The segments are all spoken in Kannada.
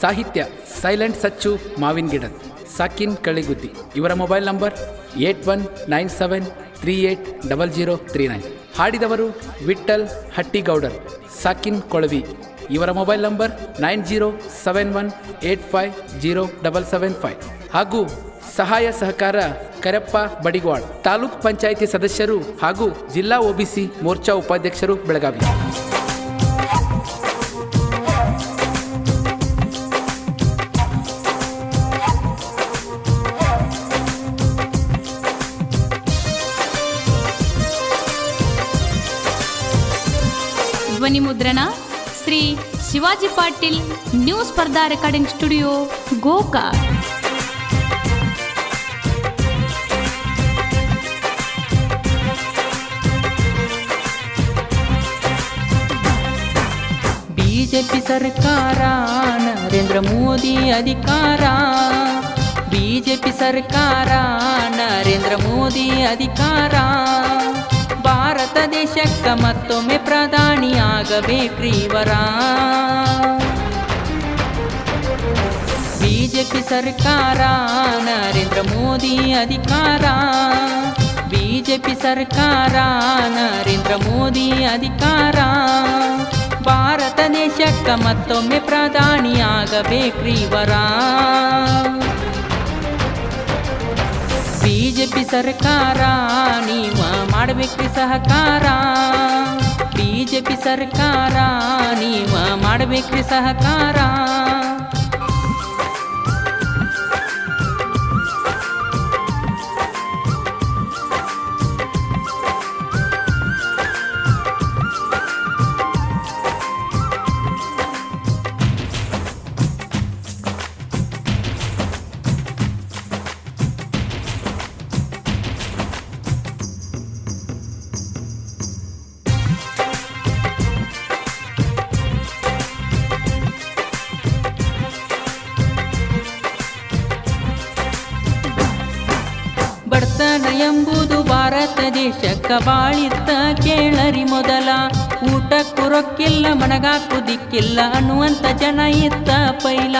ಸಾಹಿತ್ಯ ಸೈಲೆಂಟ್ ಸಚ್ಚು ಮಾವಿನ ಗಿಡ, ಸಾಕಿನ್ ಕಳಿಗುದ್ದಿ ಇವರ mobile number eight one nine seven three eight double zero three nine. ಹಾಡಿದವರು Vithal Hattigoudar, ಸಾಕಿನ್ ಕೊಳವಿ. ಇವರ mobile number nine zero seven one eight five zero double seven five. ಹಾಗೂ ಸಹಾಯ ಸಹಕಾರ ಕರೆಪ್ಪ ಬಡಿಗ್ವಾಡ್, ತಾಲೂಕ್ ಪಂಚಾಯಿತಿ ಸದಸ್ಯರು ಹಾಗೂ ಜಿಲ್ಲಾ ಒಬಿಸಿ ಮೋರ್ಚಾ ಉಪಾಧ್ಯಕ್ಷರು ಬೆಳಗಾವಿ. ಮುದ್ರಣ ಶ್ರೀ ಶಿವಾಜಿ ಪಾಟೀಲ್ ನ್ಯೂಸ್ ಸ್ಪರ್ಧಾ ರೆಕಾರ್ಡಿಂಗ್ ಸ್ಟುಡಿಯೋ ಗೋಕಾ ಬಿಜೆಪಿ ಸರ್ಕಾರ ನರೇಂದ್ರ ಮೋದಿ ಅಧಿಕಾರ ಬಿಜೆಪಿ ಸರ್ಕಾರ ನರೇಂದ್ರ ಮೋದಿ ಅಧಿಕಾರ ಭಾರತ ದೇಶಕ್ಕ ಮತ್ತೊಮ್ಮೆ ಪ್ರಧಾನಿಯಾಗಬೇಕ್ರಿ ಇವರ ಬಿಜೆಪಿ ಸರ್ಕಾರ, ನರೇಂದ್ರ ಮೋದಿ ಅಧಿಕಾರ. ಬಿಜೆಪಿ ಸರ್ಕಾರ, ನರೇಂದ್ರ ಮೋದಿ ಅಧಿಕಾರ. ಭಾರತ ದೇಶಕ್ಕ ಮತ್ತೊಮ್ಮೆ ಪ್ರಧಾನಿಯಾಗಬೇಕ್ರಿ ಬಿಜೆಪಿ ಸರ್ಕಾರ ನೀವ ಮಾಡಬೇಕ್ರಿ ಸಹಕಾರ. ಬಿಜೆಪಿ ಸರ್ಕಾರ ನೀವ ಮಾಡಬೇಕ್ರಿ ಸಹಕಾರ. ಬಡತನ ಎಂಬುದು ಭಾರತ ದೇಶಕ್ಕ ಬಾಳಿತ್ತ ಕೇಳರಿ ಮೊದಲ. ಊಟಕ್ಕೂ ರೊಕ್ಕಿಲ್ಲ ಮನಗಾಕುದಿಕ್ಕಿಲ್ಲ ಅನ್ನುವಂತ ಜನ ಇತ್ತ ಪೈಲ.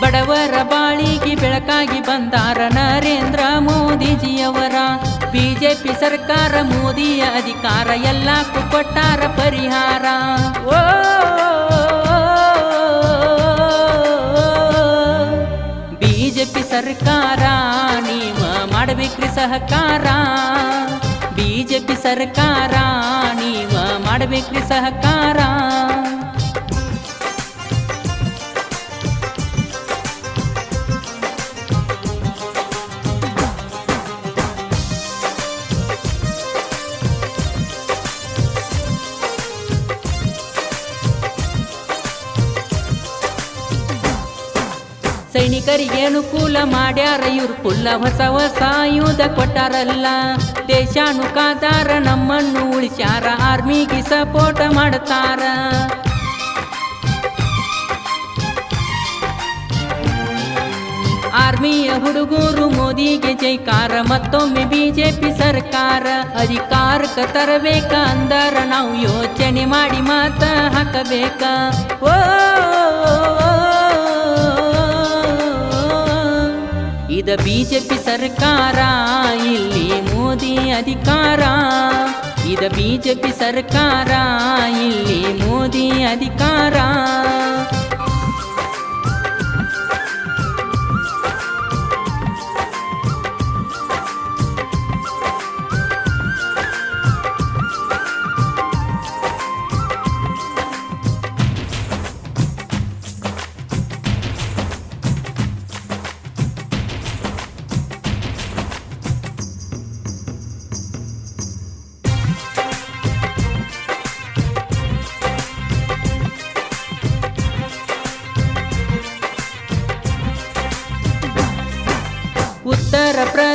ಬಡವರ ಬಾಳಿಗೆ ಬೆಳಕಾಗಿ ಬಂದಾರ ನರೇಂದ್ರ ಮೋದಿಜಿಯವರ. ಬಿಜೆಪಿ ಸರ್ಕಾರ ಮೋದಿಯ ಅಧಿಕಾರ ಎಲ್ಲಕ್ಕೂ ಕೊಟ್ಟಾರ ಪರಿಹಾರ. ಸರ್ಕಾರ ನೀವ ಮಾಡಬೇಕ್ರಿ ಸಹಕಾರ. ಬಿಜೆಪಿ ಸರ್ಕಾರ. ನೀವ ಮಾಡಬೇಕ್ರಿ ಸಹಕಾರ. ಸೈನಿಕರಿಗೆ ಅನುಕೂಲ ಮಾಡ್ಯಾರ, ಇವ್ರು ಕುಲ್ಲ ಹೊಸ ಹೊಸ ಯುದ್ಧ ಕೊಟ್ಟಾರಲ್ಲ. ದೇಶಾನು ಕಾದಾರ ನಮ್ಮನ್ನು ಉಳಿಸ್ಯಾರ, ಆರ್ಮಿಗೆ ಸಪೋರ್ಟ್ ಮಾಡ್ತಾರ. ಆರ್ಮಿಯ ಹುಡುಗರು ಮೋದಿಗೆ ಜೈಕಾರ, ಮತ್ತೊಮ್ಮೆ ಬಿಜೆಪಿ ಸರ್ಕಾರ. ಅಧಿಕಾರಕ್ಕ ತರಬೇಕ ಅಂದರ, ನಾವು ಯೋಚನೆ ಮಾಡಿ ಮಾತ ಹಾಕಬೇಕ. ಓ ಇದ ಬಿಜೆಪಿ ಸರ್ಕಾರ ಇಲ್ಲಿ ಮೋದಿ ಅಧಿಕಾರ. ಇದ ಬಿಜೆಪಿ ಸರ್ಕಾರ ಇಲ್ಲಿ ಮೋದಿ ಅಧಿಕಾರ.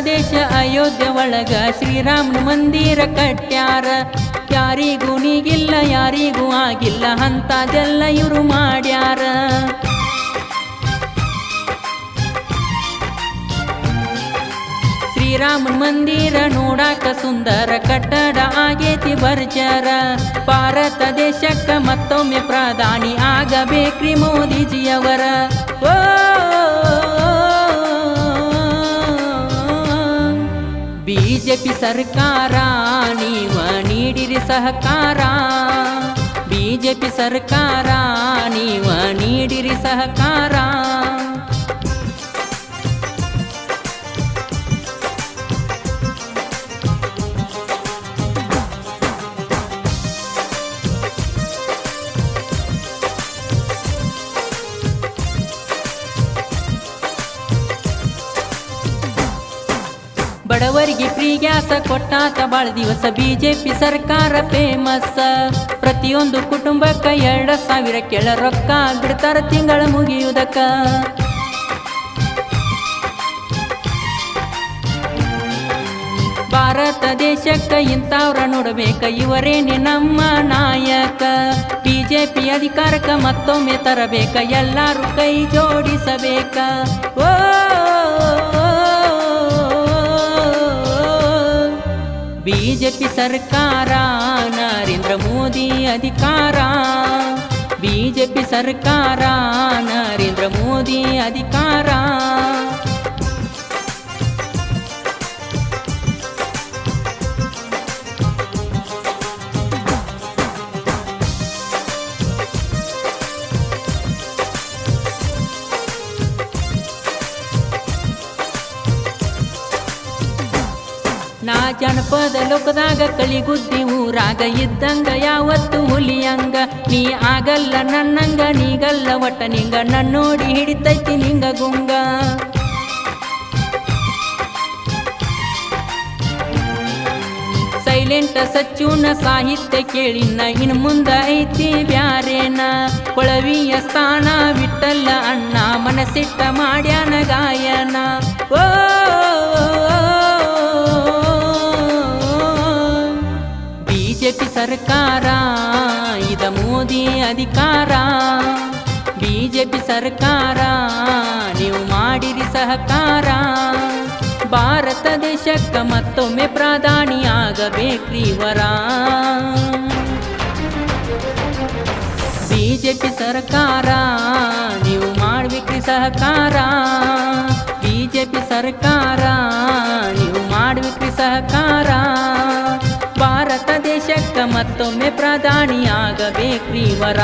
ಪ್ರದೇಶ ಅಯೋಧ್ಯೆ ಒಳಗ ಶ್ರೀರಾಮನ ಮಂದಿರ ಕಟ್ಟ್ಯಾರ ಯಾರಿಗೂ ನೀಗಿಲ್ಲ, ಯಾರಿಗೂ ಆಗಿಲ್ಲ ಅಂತದೆಲ್ಲ ಇವರು ಮಾಡ್ಯಾರ. ಶ್ರೀರಾಮನ ಮಂದಿರ ನೋಡಾಕ ಸುಂದರ ಕಟ್ಟಡ ಆಗೇತಿ ಬರ್ಜರ ಭಾರತ ದೇಶಕ್ಕ ಮತ್ತೊಮ್ಮೆ ಪ್ರಧಾನಿ ಆಗಬೇಕ್ರಿ ಮೋದಿಜಿಯವರ. ಓ! ಬಿಜೆಪಿ ಸರ್ಕಾರ ನೀವ ನೀಡಿರಿ ಸಹಕಾರ. ಬಿಜೆಪಿ ಸರ್ಕಾರ ನೀವ ನೀಡಿರಿ ಸಹಕಾರ. ಬಡವರಿಗೆ ಫ್ರೀ ಗ್ಯಾಸ ಕೊಟ್ಟಾತ ಬಾಳ ದಿವಸ ಬಿಜೆಪಿ ಸರ್ಕಾರ ಫೇಮಸ್ ಪ್ರತಿಯೊಂದು ಕುಟುಂಬಕ್ಕ ಎರಡ ಸಾವಿರ ಕೆಳ ರೊಕ್ಕ ಬಿಡ್ತಾರ ತಿಂಗಳ ಮುಗಿಯುವುದಕ್ಕ ಭಾರತ ದೇಶಕ್ಕ ಇಂಥವ್ರ ನೋಡಬೇಕ, ಇವರೇನೆ ನಮ್ಮ ನಾಯಕ. ಬಿಜೆಪಿ ಅಧಿಕಾರಕ್ಕ ಮತ್ತೊಮ್ಮೆ ತರಬೇಕ, ಎಲ್ಲರೂ ಕೈ ಜೋಡಿಸಬೇಕ. ಓ ಬಿಜೆಪಿ ಸರ್ಕಾರ ನರೇಂದ್ರ ಮೋದಿ ಅಧಿಕಾರ. ಬಿಜೆಪಿ ಸರ್ಕಾರ ನರೇಂದ್ರ ಮೋದಿ ಅಧಿಕಾರ. ಜನಪದ ಲೋಕದಾಗ ಕಳಿಗುದ್ದಿ ಊರಾಗ ಇದ್ದಂಗ ಯಾವತ್ತು ಹುಲಿಯಂಗ. ನೀ ಆಗಲ್ಲ ನನ್ನಂಗ, ನೀಗಲ್ಲ ಒಟ್ಟ ನಿಂಗ. ನನ್ನ ನೋಡಿ ಹಿಡಿತೈತಿ ನಿಂಗ ಗುಂಗ. ಸೈಲೆಂಟ್ ಸಚ್ಚೂನ ಸಾಹಿತ್ಯ ಕೇಳಿನ, ಇನ್ ಮುಂದ ಐತಿ ಬ್ಯಾರೇನ. ಕೊಳವಿಯ ಸ್ಥಾನ ಬಿಟ್ಟಲ್ಲ ಅಣ್ಣ, ಮನಸ್ಸಿಟ್ಟ ಮಾಡ್ಯಾನ ಗಾಯನ. ಸರ್ಕಾರ, ಇದ ಮೋದಿ ಅಧಿಕಾರ. ಬಿಜೆಪಿ ಸರ್ಕಾರ, ನೀವು ಮಾಡಿರಿ ಸಹಕಾರ. ಭಾರತ ದೇಶಕ್ಕೆ ಮತ್ತೊಮ್ಮೆ ಪ್ರಧಾನಿ ಆಗಬೇಕ್ರಿ ವರ. ಬಿಜೆಪಿ ಸರ್ಕಾರ, ನೀವು ಮಾಡ್ಬೇಕ್ರಿ ಸಹಕಾರ. ಬಿಜೆಪಿ ಸರ್ಕಾರ ಮತ್ತೊಮ್ಮೆ ಪ್ರಧಾನಿ ಆಗಬೇಕ್ರಿ ವರ.